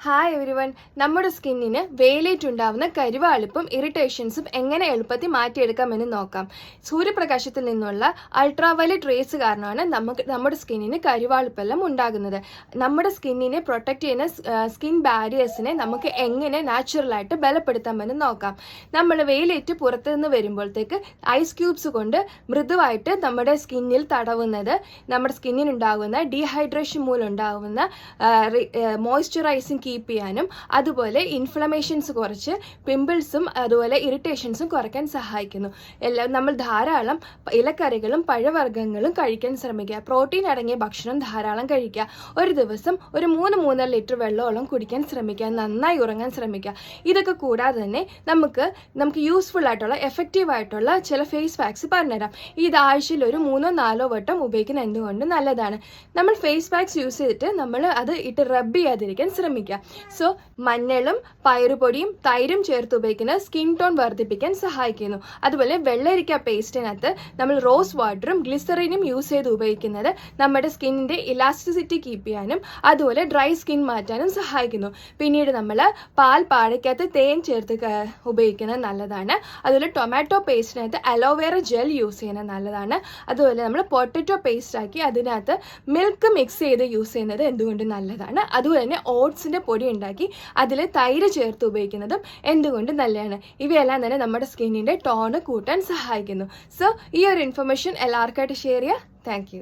Hi everyone നമ്മുടെ സ്കിന്നിന് വെയിലേറ്റുണ്ടാവുന്ന കരുവാളിപ്പും ഇറിറ്റേഷൻസും എങ്ങനെ എളുപ്പത്തിൽ മാറ്റിയെടുക്കാമെന്ന് നോക്കാം. സൂര്യപ്രകാശത്തിൽ നിന്നുള്ള അൾട്രാവയലറ്റ് റേസ് കാരണമാണ് നമുക്ക് നമ്മുടെ സ്കിന്നിന് കരുവാളിപ്പെല്ലാം ഉണ്ടാകുന്നത്. നമ്മുടെ സ്കിന്നിനെ പ്രൊട്ടക്റ്റ് ചെയ്യുന്ന സ്കിൻ ബാരിയേഴ്സിനെ നമുക്ക് എങ്ങനെ നാച്ചുറലായിട്ട് ബലപ്പെടുത്താമെന്ന് നോക്കാം. നമ്മൾ വെയിലേറ്റ് പുറത്തു നിന്ന് വരുമ്പോഴത്തേക്ക് ഐസ് ക്യൂബ്സ് കൊണ്ട് മൃദുവായിട്ട് നമ്മുടെ സ്കിന്നിൽ തടവുന്നത് നമ്മുടെ സ്കിന്നിനുണ്ടാകുന്ന ഡീഹൈഡ്രേഷൻ മൂലം ഉണ്ടാകുന്ന മോയ്സ്ചറൈസിങ് കീപ്പ് ചെയ്യാനും അതുപോലെ ഇൻഫ്ലമേഷൻസ് കുറച്ച് പിമ്പിൾസും അതുപോലെ ഇറിറ്റേഷൻസും കുറയ്ക്കാൻ സഹായിക്കുന്നു. എല്ലാം നമ്മൾ ധാരാളം ഇലക്കറികളും പഴവർഗങ്ങളും കഴിക്കാൻ ശ്രമിക്കുക. പ്രോട്ടീൻ അടങ്ങിയ ഭക്ഷണം ധാരാളം കഴിക്കുക. ഒരു ദിവസം ഒരു മൂന്ന് മൂന്നര ലിറ്റർ വെള്ളമോളം കുടിക്കാൻ ശ്രമിക്കുക. നന്നായി ഉറങ്ങാൻ ശ്രമിക്കുക. ഇതൊക്കെ കൂടാതെ തന്നെ നമുക്ക് നമുക്ക് യൂസ്ഫുൾ ആയിട്ടുള്ള എഫക്റ്റീവ് ആയിട്ടുള്ള ചില ഫേസ് പാക്സ് പറഞ്ഞുതരാം. ഇത് ആഴ്ചയിൽ ഒരു മൂന്നോ നാലോ വട്ടം ഉപയോഗിക്കുന്ന എന്തുകൊണ്ട് നല്ലതാണ്? നമ്മൾ ഫേസ് പാക്സ് യൂസ് ചെയ്തിട്ട് നമ്മൾ അത് ഇട്ട് റബ്ബ് ചെയ്യാതിരിക്കാൻ ശ്രമിക്കുക. സോ മഞ്ഞളും പയറുപൊടിയും തൈരും ചേർത്ത് ഉപയോഗിക്കുന്നത് സ്കിൻ ടോൺ വർദ്ധിപ്പിക്കാൻ സഹായിക്കുന്നു. അതുപോലെ വെള്ളരിക്ക പേസ്റ്റിനകത്ത് നമ്മൾ റോസ് വാട്ടറും ഗ്ലിസറിനും യൂസ് ചെയ്ത് ഉപയോഗിക്കുന്നത് നമ്മുടെ സ്കിന്നിന്റെ ഇലാസ്റ്റിസിറ്റി കീപ്പ് ചെയ്യാനും അതുപോലെ ഡ്രൈ സ്കിൻ മാറ്റാനും സഹായിക്കുന്നു. പിന്നീട് നമ്മൾ പാൽ പാടയ്ക്കകത്ത് തേൻ ചേർത്ത് ഉപയോഗിക്കുന്നത് നല്ലതാണ്. അതുപോലെ ടൊമാറ്റോ പേസ്റ്റിനകത്ത് അലോവേറ ജെൽ യൂസ് ചെയ്യുന്നത് നല്ലതാണ്. അതുപോലെ നമ്മൾ പൊട്ടറ്റോ പേസ്റ്റ് ആക്കി അതിനകത്ത് മിൽക്ക് മിക്സ് ചെയ്ത് യൂസ് ചെയ്യുന്നത് എന്തുകൊണ്ട് നല്ലതാണ്. അതുപോലെ തന്നെ ഓട്സിന്റെ പൊടി ഉണ്ടാക്കി അതിൽ തൈര് ചേർത്ത് ഉപയോഗിക്കുന്നതും എന്തുകൊണ്ട് നല്ലതാണ്. ഇവയെല്ലാം തന്നെ നമ്മുടെ സ്കിന്നിന്റെ ടോണ് കൂട്ടാൻ സഹായിക്കുന്നു. സോ ഈ ഒരു ഇൻഫർമേഷൻ എല്ലാവർക്കായിട്ട് ഷെയർ ചെയ്യുക. താങ്ക്